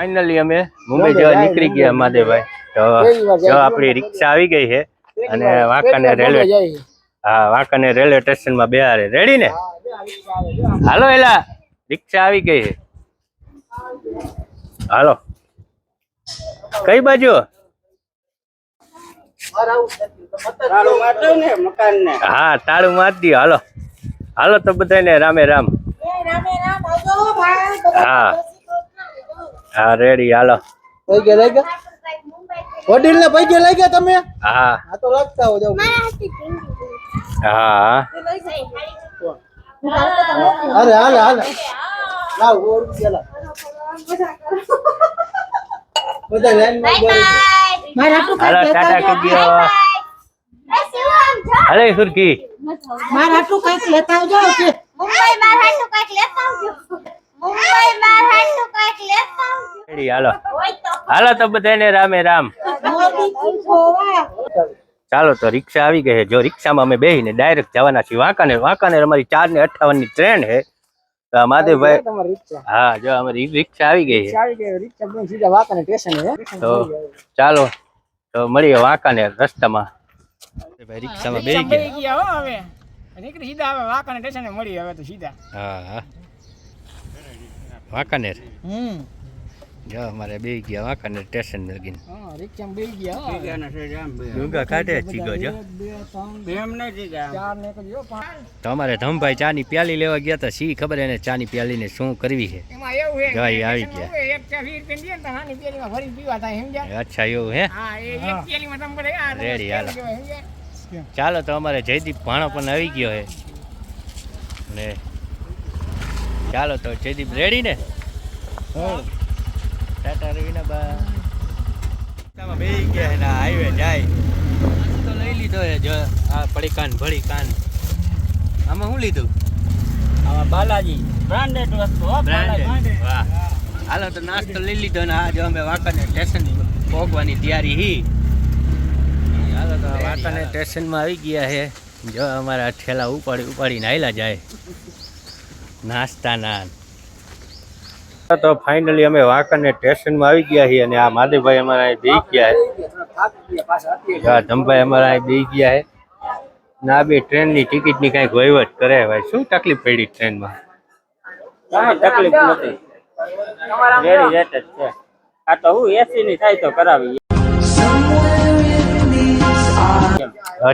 Finally અમે મુંબઈ જવા નીકળી ગયા મહાદેવભાઈ. તો જો આપણી રિક્ષા આવી ગઈ છે અને વાંકાને રેલવે હા વાંકાને રેલવે સ્ટેશનમાં બેહારે. રેડી ને? હાલો એલા રિક્ષા આવી ગઈ છે. હાલો. કઈ બાજુ? હા તાળું માર દો હાલો. હાલો તો બધાને રામે રામ. હા. હા રેડી હાલો. પૈકે લઈ ગયા વડીલ ને પૈકે લઈ ગયા તમે? હા. આ તો લાગતા હો જાવ હા. અરે હાલ હાલ. લાવ સો રૂપિયા બધા લાઈનમાં ઊભા હાલો ટાટા અરે સુરકી. મારા હાટું કંઈક લેતા આવજો મુંબઈ મારા હાટુ કંઈક લેતા આવજો. હાલો. તો. હાલો તો બધાને રામે રામ. ચાલો તો રિક્ષા આવી ગઈ છે. જો રિક્ષામાં અમે બેસીને ડાયરેક્ટ જવાના છીએ. વાંકાને વાંકાનેર અમારી ચાર ને અઠાવનની ટ્રેન છે. તો આ માધવભાઈ હા જો અમારી રિક્ષા આવી ગઈ છે. ચાલી ગઈ રિક્ષા બંધ સીધા વાંકાને સ્ટેશન હે? તો ચાલો તો મળીએ વાંકાનેર રસ્તામાં. ભાઈ રિક્ષામાં બેસી ગયા. ગયા હવે. નીકળી સીધા હવે વાંકાને સ્ટેશને મળી હવે તો સીધા. હા હા. વાંકાનેર? હમ. જો અમારે બે ગયા વાંકાનેર સ્ટેશન લગીન. હા રિક્ષામાં બે ગયા. હો. ડુંગા કાઢે ચીગો જો. બે ત્રણ. એમ નહીં જીગા ચાર ને જો પાંચ. તો અમારે ધમભાઈ ચાની પ્યાલી લેવા ગયા હતા સી ખબર એને ચાની પ્યાલીને શું કરવી છે? એમાં એવું હે ગાય આવી ગયા. એક ચા વીસ રૂપિયા દે ને તો હાની પેલીમાં ભરી પીવા થાય સમજ્યા? અચ્છા એવું હે? હા એ એક પેલીમાં તમે બધા આ રેડી, હાલો. ચાલો તો અમારે જયદીપ ભાણો પણ આવી ગયો હે ને ચાલો તો જયદીપ રેડી ને? ટાટા રવિના બા. બે ગયા ના હાઈવે જાય. તો લઈ લીધો એ જો આ પડી કાન ભળી કાન આમાં શું લીધું? આમાં બાલાજી. બ્રાન્ડેડ વસ્તુ બ્રાન્ડેડ વાહ. હાલો તો નાસ્તો લઈ લીધો ને આ જો અમે વાંકાને સ્ટેશન પહોંચવાની તૈયારી હી. હાલો તો વાંકાને સ્ટેશનમાં આવી ગયા છે જો અમારા ઠેલા ઉપાડી ઉપાડીને આવેલા જાય. નાસ્તાના. તો ફાઇનલી અમે વાંકાને સ્ટેશનમાં આવી ગયા છીએ અને આ માધવભાઈ અમારા અહીં બી ગયા છે. ધમભાઈ અમારા અહીં બી ગયા છે. ના બે ટ્રેનની ટિકિટની કાંઈક વહીવટ કરે ભાઈ. શું તકલીફ પડી ટ્રેનમાં? તકલીફ નથી. જ છે. આ તો હું એસી ની થાય તો કરાવી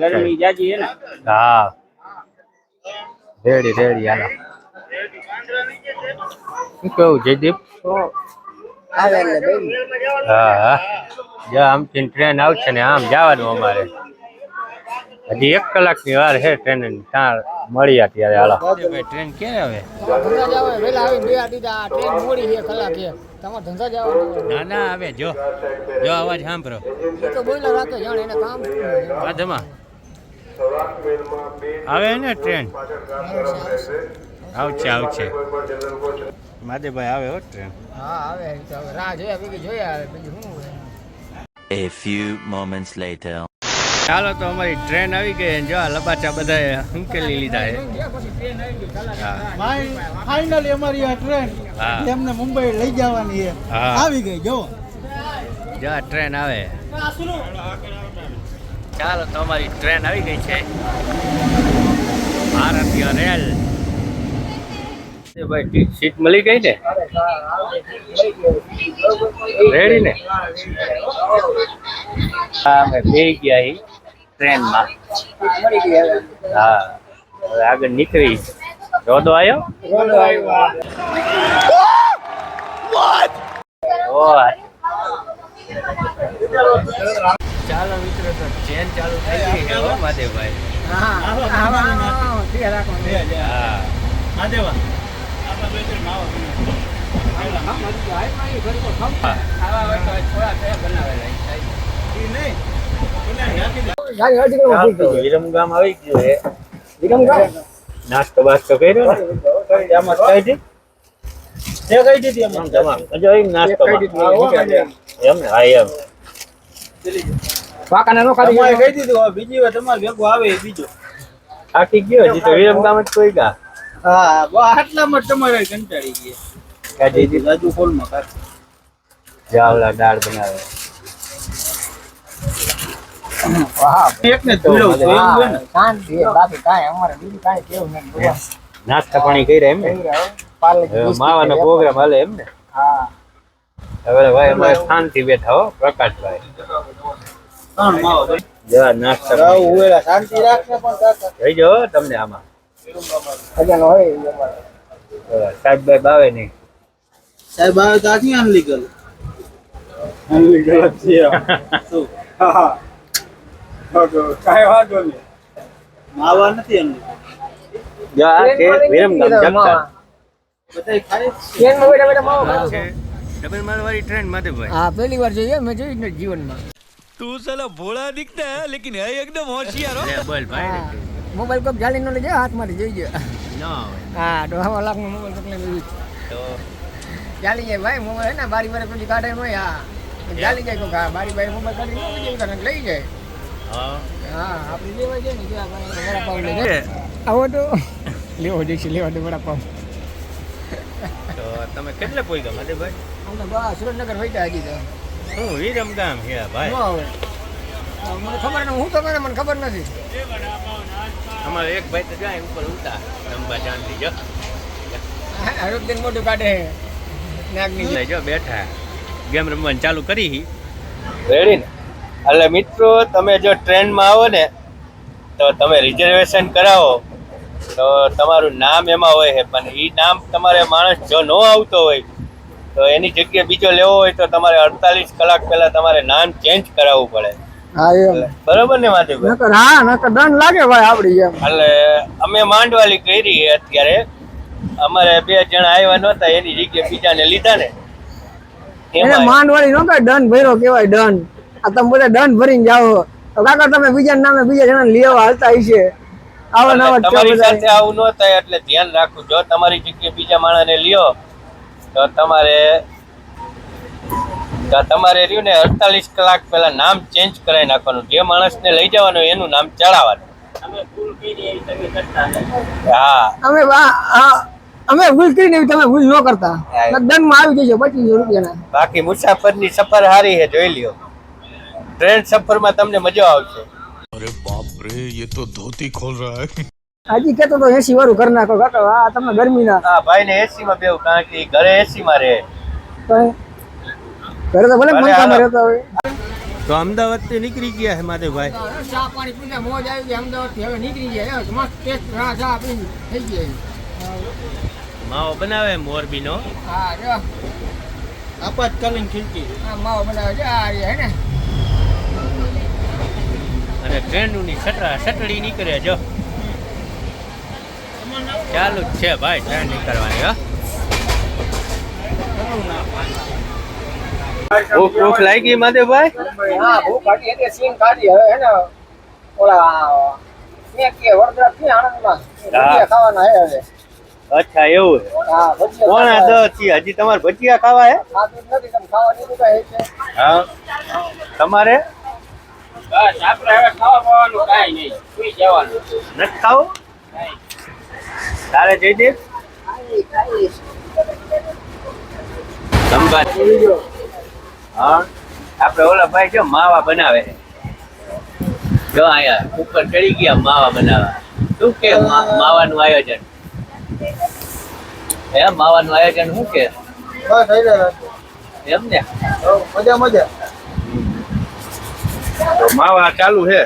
ગરમી જાજી છે ને. હા. રેડી રેડી હાલો. શું કેવું જયદીપ? હા હા. જો, આમથી ટ્રેન આવશે ને આમ જવાનું અમારે. હજી એક કલાકની વાર છે ટ્રેન ત્યાં મળી અત્યારે હાલો. ટ્રેન ક્યારે આવે? કલાક ના ના જો. જો, અવાજ સાંભળો. તો બોઈલર રાખે આવે ને ટ્રેન આવશે આવશે માદેભાઈ આવે હો ટ્રેન હા આવે એ તો હવે રાહ જોયા બીજી જોયા આવે બીજું શું A few moments later. ચાલો તો અમારી ટ્રેન આવી ગઈ અને જો આ લબાચા બધાએ હંકેલી લીધા છે. હા. ફાઇનલી અમારી આ ટ્રેન. એમને મુંબઈ લઈ જવાની છે આવી ગઈ જો જો આ ટ્રેન આવે. ચાલો તો અમારી ટ્રેન આવી ગઈ છે. ભારતીય રેલ ભાઈ સીટ મળી ગઈ ને? રેડી ને? હા અમે બે ગયા ટ્રેનમાં. હા હવે આગળ નીકળી. રોદો આવ્યો આવ્યો ચાલો મિત્રો તો ચેન ચાલુ થઈ ગઈ છે હો માદેવભાઈ હા આવા હા વિરમગામ આવી ગયું છે ગઈ નાસ્તો બાસ્તો કર્યો ને? આમાં કઈ દી? કઈ દીધી આમ? તમામ. હજુ અહીં નાસ્તો એમ ને? હા એમ. પાકાને નો ખાધી તમારે દીધું બીજી વાર તમારે ભેગું આવે બીજો. આખી ગયો હજી તો વિરમગામ જ કોઈ ગા. હા આટલામાં તમારે કંટાળી ગયા. કાઢી રાજુ ફોલમાં કાઢ. જાવલા દાળ બનાવે. નાસ્તા પાણી કર્યા એમ ને? માવાનો પ્રોગ્રામ હાલે એમ ને? હા. હવે ભાઈ અમારે શાંતિ બેઠા હો પ્રકાશભાઈ. જવા નાસ્તા શાંતિ રાખશે પણ કાકા. જોઈ તમને આમાં. ખજાનો હોય. સાહેબ બાઈ આવે નહીં. સાહેબ આવે તો આથી અનલીગલ અનલીગલ જો આ છે વિરમગામ જગતા બધા જ છે. ટ્રેનમાં બેઠા બેઠા માવો ખાતો હતો. ડબલ મારવાળી ટ્રેન માધવભાઈ હા પહેલી વાર જોઈએ મેં જોઈ જ નથી જીવનમાં. લે બોલ ભાઈ. મોબાઈલ કોક જાળી નો લેજે હાથમાંથી જોઈ જાય હા હા દોઢા લાખનો મોબાઈલ કોક લઈને તો ચાલી જાય ભાઈ મોબાઈલ હે ને બારી બારી પછી કાઢે હોય હા ચાલી જાય કોક હા બારી બારી મોબાઈલ કાઢી નો બીજું લઈ જાય હા હા આપણે લેવા જાય ને વડાપાવ લઈ જાય આવો તો લેવો જઈશું લેવા દે વડાપાવ તો તમે કેટલે પોઈગા માધવભાઈ આમ તો બસ સુરેન્દ્રનગર હજી તો હું ન ભાઈ મને ખબર નથી હું તો મને મને ખબર નથી અમારે એક ભાઈ તો જાય ઉપર ઉતા લંબા ચાંદી જો. આરોગ્ય મોટું કાઢે. નાગની લઈ જો બેઠા. ગેમ રમવાનું ચાલુ કરી રેડી ને? એટલે મિત્રો તમે જો ટ્રેનમાં આવો ને તો તમે રિઝર્વેશન કરાવો. તો તમારું નામ એમાં હોય છે પણ એ નામ તમારે માણસ જો ન આવતો હોય તો એની જગ્યાએ બીજો લેવો હોય તો તમારે અડતાલીસ કલાક પહેલાં તમારે નામ ચેન્જ કરાવવું પડે. હા એમ. બરોબર ને માધુભાઈ નકર હા નકર દંડ લાગે ભાઈ આપડી એમ એટલે અમે માંડવાલી કરી અત્યારે. અમારે બે જણા આવ્યા નહોતા એની જગ્યાએ બીજાને લીધા ને. એને માંડવાળી નો કઈ દંડ ભર્યો કેવાય દંડ આ તમે બધા દંડ ભરીને જાઓ. તો કાકા તમે બીજા નામે બીજા જણા લેવા હાલતા હશે. આવા નવા એટલે તમારી સાથે આવું ન થાય એટલે ધ્યાન રાખવું જો તમારી જગ્યાએ બીજા માણસને લ્યો તો તમારે તમારે રહ્યું ને અડતાલીસ કલાક પહેલા નામ ચેન્જ કરાવી નાખવાનું. જે માણસને લઈ જવાનું એનું નામ ચડાવવાનું. હા. અમે અમે સફર હારી હે જોઈ લ્યો. ટ્રેન સફરમાં તમને મજા આવશે. અરે બાપ રે યે તો ધોતી ખોલ રહા હે. હાજી કેતો તો એસી વાળું ઘર નાખો. કાકા આ તમને ગરમી ના. હા ભાઈ ને એસી માં બેવું કારણ કે ઘરે એસી માં રહે. તો ઘરે તો ભલે પંખામાં રહેતા હોય. તો અમદાવાદથી નીકળી ગયા છે માધવભાઈ ચા પાણી પીને મોજ આવી ગઈ અમદાવાદથી હવે નીકળી ગયા. મસ્ત ટેસ્ટ ચા પીને થઈ ગયા માવો બનાવે મોરબી નો હા જો. આપાતકાલીન ખીડકી આ માવો બનાવે છે આ હે ને. અને ટ્રેનની સટડા સટડી નીકળે જો. ચાલુ જ છે ભાઈ ટ્રેન નીકળવાની હો. ભૂખ ભૂખ લાગી માધવભાઈ હા ભૂખ હતી એટલે સીન કાઢી હવે હે ને ઓલા ક્યાં કે વડોદરા થી આણંદમાં? ભજીયા ખાવાના હે હવે. અચ્છા એવું છે. હા ભજીયા પોણા ખાવાના દસ છે હજી તમારે ભજીયા ખાવા હે? ખાધું નથી તમે ખાવા દીધું કાંઈ છે. હા. તમારે? બસ આપણે હવે ખાવા પીવાનું કાંઈ નહીં. સુઈ જવાનું. નથી ખાવું? તારે જયદીપ સંભાળ હા? આપણે ઓલા ભાઈ જો માવા બનાવે છે. જો આયા ઉપર ચડી ગયા માવા બનાવવા. શું કે માવાનું આયોજન? હે માવાનું આયોજન શું કે? બસ એમ ને? મજા મજા. માવા ચાલુ છે?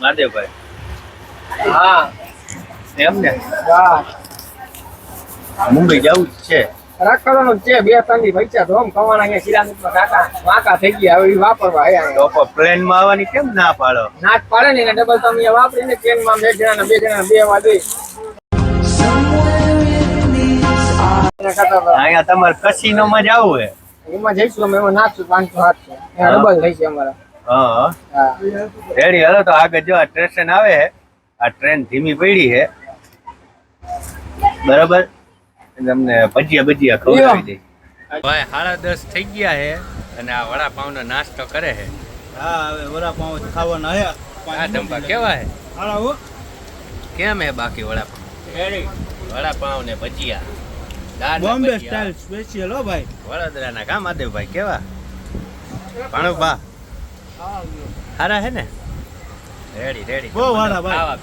મહાદેવભાઈ. હા. એમ ને? હા. મુંબઈ જવું જ છે. રાખવાનું છે. બે ત્રણ પૈસા આમ કવાના અહીંયા કાકા વાંકા થઈ ગયા. હવે વાપરવા તો પ્લેનમાં આવવાની કેમ ના પાડો? નાક પાડે ને ડબલ તમે અહીંયા વાપરીને ટ્રેનમાં બે જણા બે જણા બે વા અહીંયા તમારે કસીનો માં જવું હે? એમાં જઈશું અમે એમાં નાખશું પાંચસો સાતસો. ડબલ થઈ છે અમારા. હા. રેડી હલો તો આગળ જો આ આવે છે આ ટ્રેન ધીમી પડી છે બરાબર? તમને ભજીયા ભજીયા ખવડાવી દે. ભાઈ સાડા દસ થઈ ગયા છે અને આ વડાપાઉં નો નાસ્તો કરે છે હા હવે વડાપાઉં ખાવાના હે. આ ધંપા કેવા હે? હાલો હો. કેમ હે બાકી વડાપાઉં રેડી વડાપાઉં ને ભજીયા. ને બોમ્બે સ્ટાઇલ સ્પેશિયલ હો ભાઈ. વડોદરાના કા માધવભાઈ કેવા? ભાણુભા. સારા હે ને? રેડી રેડી બહુ વાળા ભાઈ.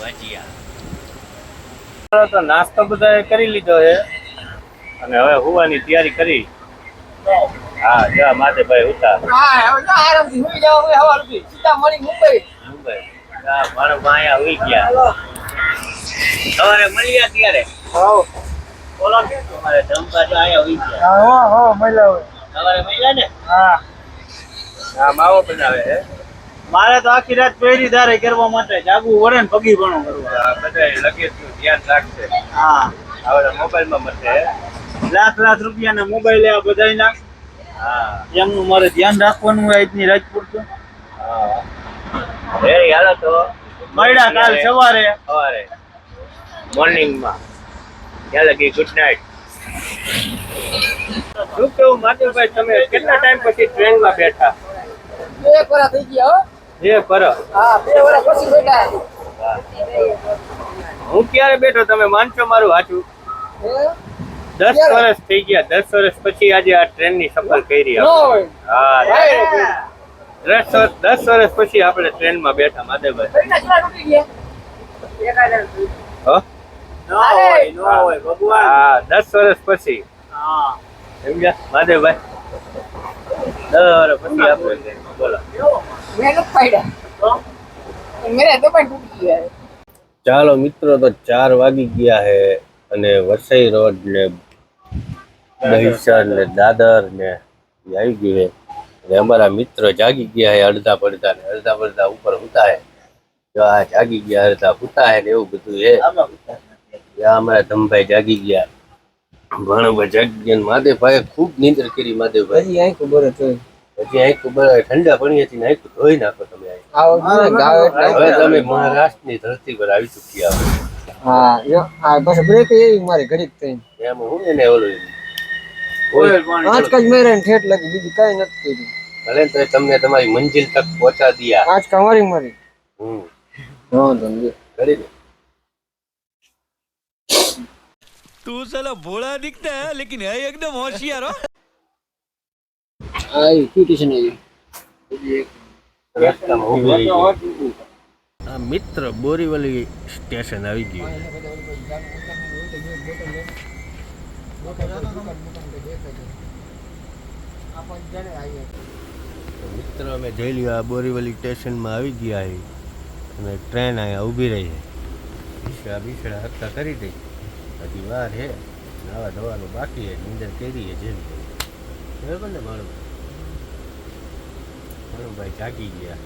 ભજીયા. તો નાસ્તો બધા કરી લીધો છે. અને હવે હોવાની તૈયારી કરી. હા જવા માટે ભાઈ ઉતા હા આરામથી સુઈ જાઓ હવે હવાર સીધા મળી મુંબઈ. મુંબઈ. હુઈ ગયા. સવારે મળ્યા ત્યારે? હાઉ. બોલો કે તમારે જમવા જો આયા હુઈ ગયા. હા હા મળ્યા હોય. સવારે મળ્યા ને? હા. હા માવો બનાવે છે. મારે તો આખી રાત પહેરી ધારે કરવા માટે જાગવું પડે ને પગી ભણો કરવા. આ બધાય ધ્યાન રાખશે હા. હવે મોબાઈલમાં લાખ લાખ રૂપિયાના મોબાઈલ આ બધાયના હા. એમનું મારે ધ્યાન રાખવાનું હોય આજની રાત પૂરતું હા. રેડી હાલો તો. મળ્યા કાલ સવારે. સવારે. મોર્નિંગમાં. ત્યાં લગી ગુડ નાઇટ શું કેવું માધુભાઈ તમે કેટલા ટાઈમ પછી ટ્રેનમાં બેઠા? બે વરા થઈ ગયા હો. જે કરો હા બે વરા પછી બેઠા. હું ક્યારે બેઠો? તમે માનશો મારું સાચું દસ વર્ષ થઈ ગયા. દસ વર્ષ પછી આજે આ ટ્રેનની સફર કરી હા દસ વર્ષ દસ વર્ષ પછી આપણે ટ્રેનમાં બેઠા ગયા. હો? ન ન દસ વર્ષ પછી. હા. સમજ્યા? માધવભાઈ. દસ પછી આપણે બોલો. મેં નથી પાડ્યા. મેરે તૂટી ગયા ચાલો મિત્રો તો ચાર વાગી ગયા છે અને વસઈ રોડ ને દહીસર ને દાદર ને આવી ગયું છે. અને અમારા મિત્રો જાગી ગયા છે અડધા પડધા ને અડધા પડધા ઉપર ઉતા છે. જો આ જાગી ગયા અડધા ઉતા છે ને એવું બધું છે. અમારા ધમભાઈ જાગી ગયા. ભણભાઈ ખૂબ નીંદર કરી માદેવભાઈ હજી આંખ ઊભો રહે હજી આંખ ઠંડા નાખ્યું ધોઈ નાખો તમે. આવો હવે તમે મહારાષ્ટ્રની ધરતી પર આવી ચૂક્યા છો હા આ બસ બ્રેક એવી મારી ઘડીક થઈ. એમાં હું એને ઓલું જ મેરે ઠેઠ લાગી બીજી કઈ નથી કર્યું ભલે તો તમને તમારી મંજિલ તક પહોંચા દિયા આંચકા મારી મારી. હમ. હા ધંધો કરી દે तू साला भोला दिखता है लेकिन है एकदम होशियार हो આ ક્યુટેશન આવી રસ્તામાં ઊભી રહી ગઈ. આ મિત્ર બોરીવલી સ્ટેશન આવી ગયું મિત્ર અમે જઈ લ્યો આ બોરીવલી સ્ટેશનમાં આવી ગયા છે અને ટ્રેન અહીંયા ઊભી રહી છે બિસડા બિસડા હક્કા કરી દઈ હજી વાર હે. નાવા ધોવાનું બાકી હે નીંદર કરી હે જેમ બરાબર ને મારું? મારું ભાઈ જાગી ગયા.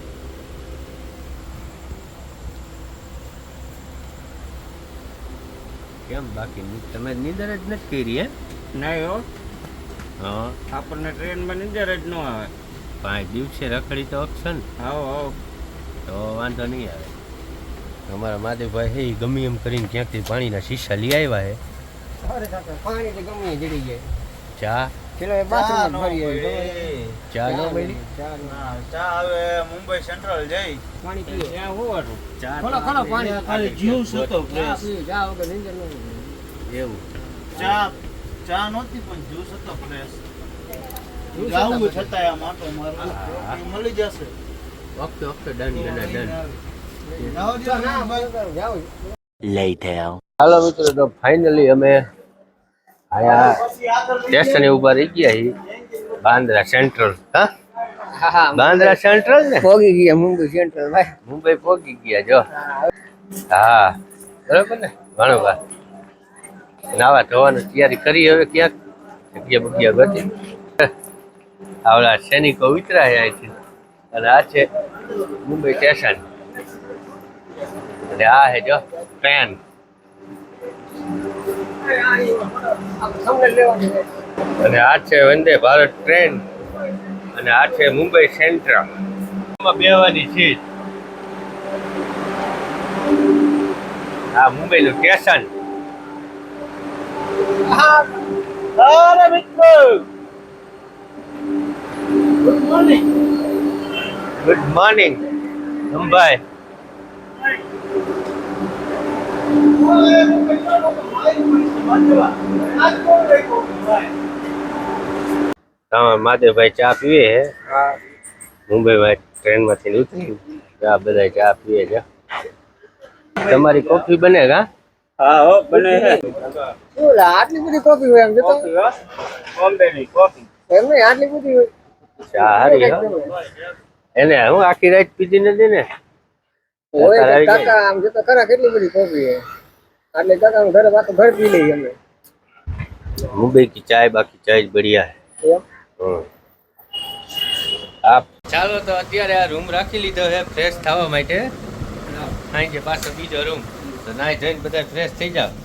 કેમ બાકી? તમે નીંદર જ નથી કરી હે? ના હો. હા. આપણને ટ્રેનમાં નીંદર જ ન આવે. પાંચ દિવસે રખડી તો અક્ષર ને આવો આવો તો વાંધો નહીં આવે. અમારા માદેવભાઈ છે ઈ ગમે એમ કરીને ક્યાંકથી પાણીના શીશા લઈ આવ્યા છે અરે પાણી ગમે જડી જાય. ચા? ચા બાથરૂમ નો ભરી હોય. ચા ન મળી ચા હવે મુંબઈ સેન્ટ્રલ જઈ. પાણી પીઓ ત્યાં હોવાનું. ચા ખોલો ખોલો પાણી. ખાલી જ્યુસ હતો ફ્રેશ. ચા વગર નીંદર ન એવું. ચા ચા નહોતી પણ જ્યુસ હતો ફ્રેશ. હતા છતાંય આ માટો મળી જશે. વખતે વખતે ડન ડન ડન Later. હાલો મિત્રો તો ફાઇનલી અમે આયા સ્ટેશને ઊભા રહી ગયા બાંદ્રા સેન્ટ્રલ હા? હા હા બાંદ્રા સેન્ટ્રલ ને? પોગી ગયા મુંબઈ સેન્ટ્રલ ભાઈ. મુંબઈ પોગી ગયા જો. હા. બરાબર ને? ભણવા નાવા ધોવાની તૈયારી કરી હવે ક્યાંક? જગ્યા બગ્યા ગતી આવડા સૈનિકો ઉતર્યા અહીંથી અને આ છે મુંબઈ સ્ટેશન અને આ હે જો. ટ્રેન. અને આ છે વંદે ભારત ટ્રેન. અને આ છે મુંબઈ સેન્ટ્રલ. બેવાની સીટ. આ મુંબઈનું સ્ટેશન અરે મિત્રો. ગુડ મોર્નિંગ મુંબઈ હા માધવભાઈ ચા પીવે હે. મુંબઈમાં ટ્રેનમાંથી ઉતરી આ બધા ચા પીવે છે. તમારી કોફી બને કા હા? હો બને છે. શું લા, આટલી બધી કોફી હોય એમ જોતો કોફી હો? બોમ્બે ની કોફી. એમ નહીં આટલી બધી હોય. ચા હારી હો? એને હું આખી રાત પીધી નથી ને? હોય અત્યારે આવી તો કાકા આમ જોતો ખરા કેટલી બધી કોફી છે એટલે કાકા ઘરે પાછું ઘર પી લઈએ અમે મુંબઈ કી ચાય બાકી ચાય જ બઢિયા હે આપ ચાલો તો અત્યારે આ રૂમ રાખી લીધો છે ફ્રેશ થવા માટે સાંજે પાછો બીજો રૂમ તો નાઈ જઈને બધા ફ્રેશ થઈ જાવ